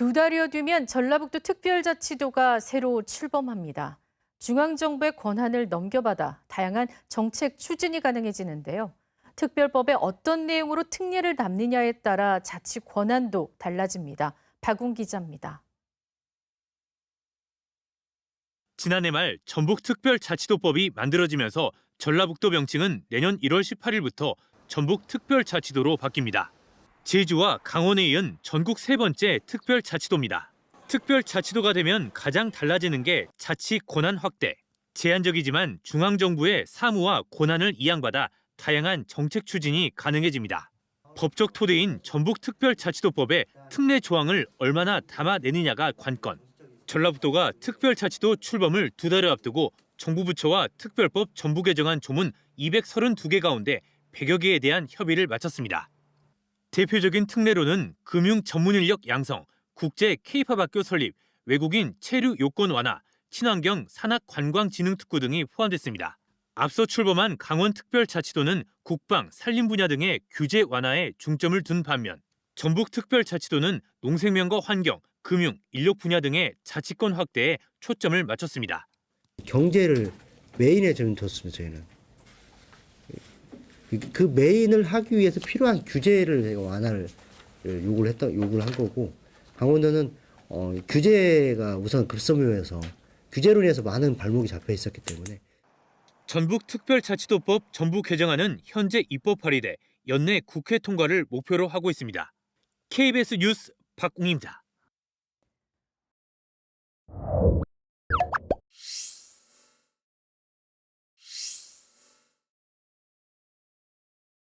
두 달여 뒤면 전라북도 특별자치도가 새로 출범합니다. 중앙정부의 권한을 넘겨받아 다양한 정책 추진이 가능해지는데요. 특별법에 어떤 내용으로 특례를 담느냐에 따라 자치 권한도 달라집니다. 박웅 기자입니다. 지난해 말 전북특별자치도법이 만들어지면서 전라북도 명칭은 내년 1월 18일부터 전북특별자치도로 바뀝니다. 제주와 강원에 이은 전국 세 번째 특별자치도입니다. 특별자치도가 되면 가장 달라지는 게 자치 권한 확대. 제한적이지만 중앙정부의 사무와 권한을 이양받아 다양한 정책 추진이 가능해집니다. 법적 토대인 전북특별자치도법에 특례 조항을 얼마나 담아내느냐가 관건. 전라북도가 특별자치도 출범을 두 달을 앞두고 정부 부처와 특별법 전부 개정안 조문 232개 가운데 100여 개에 대한 협의를 마쳤습니다. 대표적인 특례로는 금융 전문 인력 양성, 국제 K-팝 학교 설립, 외국인 체류 요건 완화, 친환경 산학 관광 진흥 특구 등이 포함됐습니다. 앞서 출범한 강원특별자치도는 국방, 산림 분야 등의 규제 완화에 중점을 둔 반면 전북특별자치도는 농생명과 환경, 금융, 인력 분야 등의 자치권 확대에 초점을 맞췄습니다. 경제를 메인에 좀 뒀습니다 저희는 그 메인을 하기 위해서 필요한 규제를 완화를 요구를 했다 요구를 한 거고 강원도는 어, 규제가 우선 급선무여서 규제로 인해서 많은 발목이 잡혀 있었기 때문에 전북특별자치도법 전부 개정안은 현재 입법 발의돼 연내 국회 통과를 목표로 하고 있습니다. KBS 뉴스 박웅입니다.